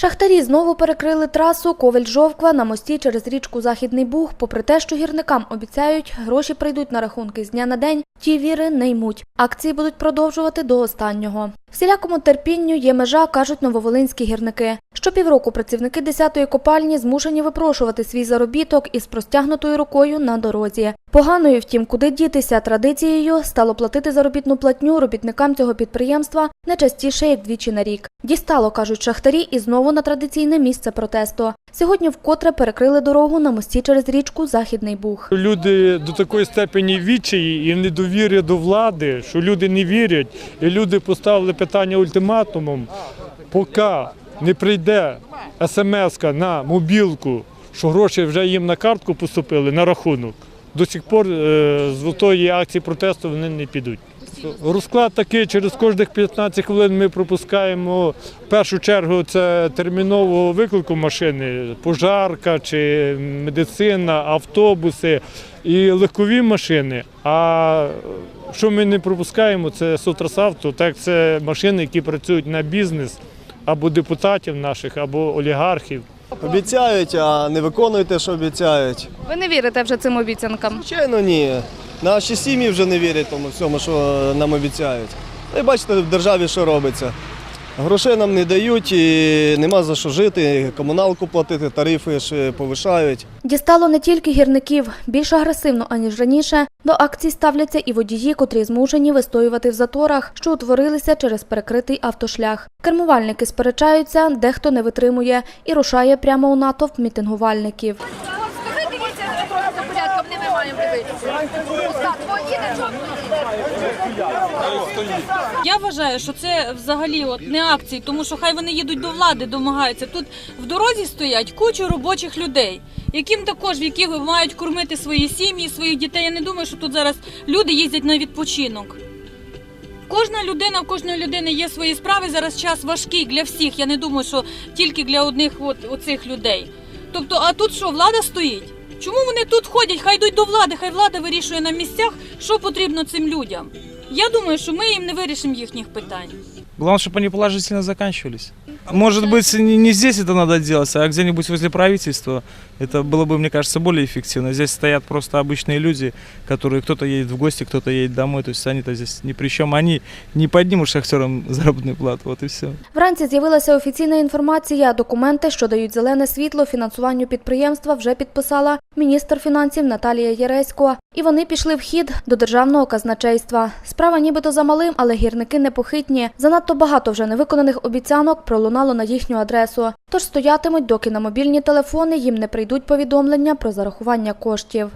Шахтарі знову перекрили трасу Ковель-Жовква на мості через річку Західний Буг. Попри те, що гірникам обіцяють, гроші прийдуть на рахунки з дня на день, ті віри не ймуть. Акції будуть продовжувати до останнього. Всілякому терпінню є межа, кажуть нововолинські гірники. Щопівроку працівники 10-ї копальні змушені випрошувати свій заробіток із простягнутою рукою на дорозі. Поганою, втім, куди дітися традицією стало платити заробітну платню робітникам цього підприємства не частіше як двічі на рік. Дістало, кажуть шахтарі, і знову на традиційне місце протесту. Сьогодні вкотре перекрили дорогу на мості через річку Західний Буг. Люди до такої степені відчаї і недовіри до влади, що люди не вірять, і люди поставили питання ультиматумом, поки не прийде смс на мобілку, що гроші вже їм на картку поступили на рахунок. До сих пор е, з тої акції протесту вони не підуть. Розклад такий, через кожних 15 хвилин ми пропускаємо в першу чергу це термінового виклику машини, пожарка чи медицина, автобуси і легкові машини. А що ми не пропускаємо, це сотрасавто, так це машини, які працюють на бізнес або депутатів наших, або олігархів. Обіцяють, а не виконують те, що обіцяють. Ви не вірите вже цим обіцянкам? Звичайно, ні. Наші сім'ї вже не вірять тому всьому, що нам обіцяють. І бачите, в державі що робиться. Грошей нам не дають, і нема за що жити, комуналку платити, тарифи ж повишають. Дістало не тільки гірників. Більш агресивно, аніж раніше, до акцій ставляться і водії, котрі змушені вистоювати в заторах, що утворилися через перекритий автошлях. Кермувальники сперечаються, дехто не витримує і рушає прямо у натовп мітингувальників. Ви дивіться за порядком, не ми Я вважаю, що це взагалі от не акції, тому що хай вони їдуть до влади, домагаються. Тут в дорозі стоять кучу робочих людей, яким також в яких мають кормити свої сім'ї, своїх дітей. Я не думаю, що тут зараз люди їздять на відпочинок. Кожна людина, в кожної людини є свої справи. Зараз час важкий для всіх. Я не думаю, що тільки для одних от, оцих людей. Тобто, а тут що, влада стоїть? Чому вони тут ходять? Хай йдуть до влади, хай влада вирішує на місцях, що потрібно цим людям. Я думаю, що ми їм не вирішимо їхніх питань. Главное, чтобы они положительно заканчивались. Может быть, не не здесь это надо делать, а где-нибудь возле правительства. Это было бы, мне кажется, более эффективно. Здесь стоят просто обычные люди, которые кто-то едет в гости, кто-то едет домой. То есть они-то здесь ни при чем. Они не поднимут шахтерам заработную плату. Вот и все. Вранці з'явилася офіційна інформація. Документи, що дають зелене світло фінансуванню підприємства, вже підписала міністр фінансів Наталія Єресько. І вони пішли в хід до державного казначейства. Справа нібито замалим, але гірники непохитні. Занадто багато вже невиконаних обіцянок пролунало на їхню адресу. Тож стоятимуть, доки на мобільні телефони їм не прийдуть повідомлення про зарахування коштів.